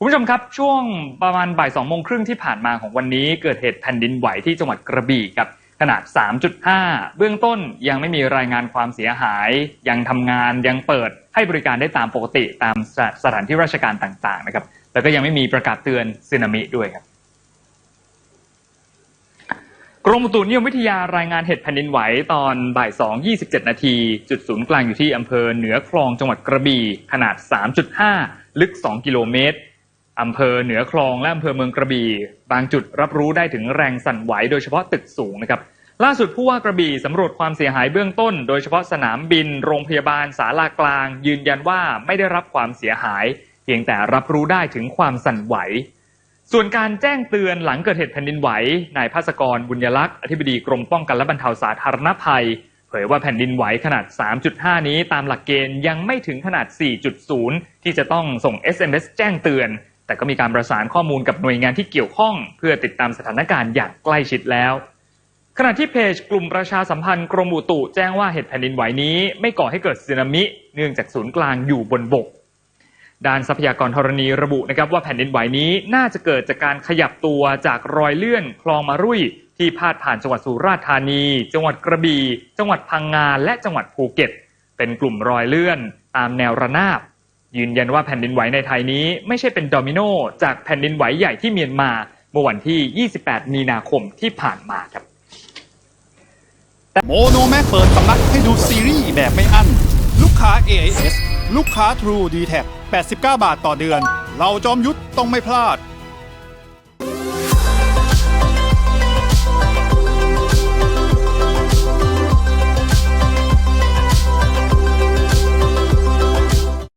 คุณผู้ชมครับ ช่วงประมาณบ่ายสองโมงครึ่งที่ผ่านมาของวันนี้เกิดเหตุแผ่นดินไหวที่จังหวัดกระบี่ครับขนาด 3.5 เบื้องต้นยังไม่มีรายงานความเสียหาย ยังทำงานยังเปิดให้บริการได้ตามปกติตามสสถานที่ราชการต่างๆนะครับ แล้วก็ยังไม่มีประกาศเตือนสึนามิด้วยครับ กรมอุตุนิยมวิทยารายงานเหตุแผ่นดินไหวตอนบ่าย2 27 นาที จุดศูนย์กลางอยู่ที่อำเภอเหนือคลองจังหวัดกระบี่ขนาด 3.5 ลึก 2 กิโลเมตร อำเภอเหนือคลองและอำเภอเมืองกระบี่ บางจุดรับรู้ได้ถึงแรงสั่นไหวโดยเฉพาะตึกสูงนะครับ ล่าสุดผู้ว่ากระบี่สำรวจความเสียหายเบื้องต้น โดยเฉพาะสนามบิน โรงพยาบาลศาลากลาง ยืนยันว่าไม่ได้รับความเสียหาย เพียงแต่รับรู้ได้ถึงความสั่นไหว ส่วนการแจ้งเตือนหลังเกิดเหตุแผ่นดินไหวนายภาสกรบุญยลักษณ์อธิบดีกรมป้องกันและบรรเทาสาธารณภัย เผยว่าแผ่นดินไหวขนาด 3.5 นี้ตามหลักเกณฑ์ยังไม่ถึงขนาด 4.0 ที่จะต้องส่ง SMS แจ้งเตือน แต่ก็มีการประสานข้อมูลกับหน่วยงานที่เกี่ยวข้อง เพื่อติดตามสถานการณ์อย่างใกล้ชิดแล้วขณะที่เพจกลุ่มประชาสัมพันธ์กรมอุตุแจ้งว่าเหตุแผ่นดินไหวนี้ ไม่ก่อให้เกิดสึนามิ เนื่องจากศูนย์กลางอยู่บนบก ด้านทรัพยากรธรณีระบุนะครับว่าแผ่นดินไหวนี้น่าจะเกิดจากการขยับตัวจากรอยเลื่อนคลองมารุ่ยที่พาดผ่านจังหวัดสุราษฎร์ธานี จังหวัดกระบี่จังหวัดพังงาและจังหวัดภูเก็ต เป็นกลุ่มรอยเลื่อน ตามแนวระนาบ ยืนยันว่าแผ่นดินไหวในไทยนี้ไม่ใช่เป็นโดมิโนจากแผ่นดินไหวใหญ่ที่เมียนมาเมื่อวันที่ 28 มีนาคมที่ผ่านมาครับโมโนแม็กเปิดสำนักให้ดูซีรีส์แบบไม่อั้น ลูกค้า AIS ลูกค้า True d t a c 89 บาทต่อเดือน เราจอมยุทธต้องไม่พลาด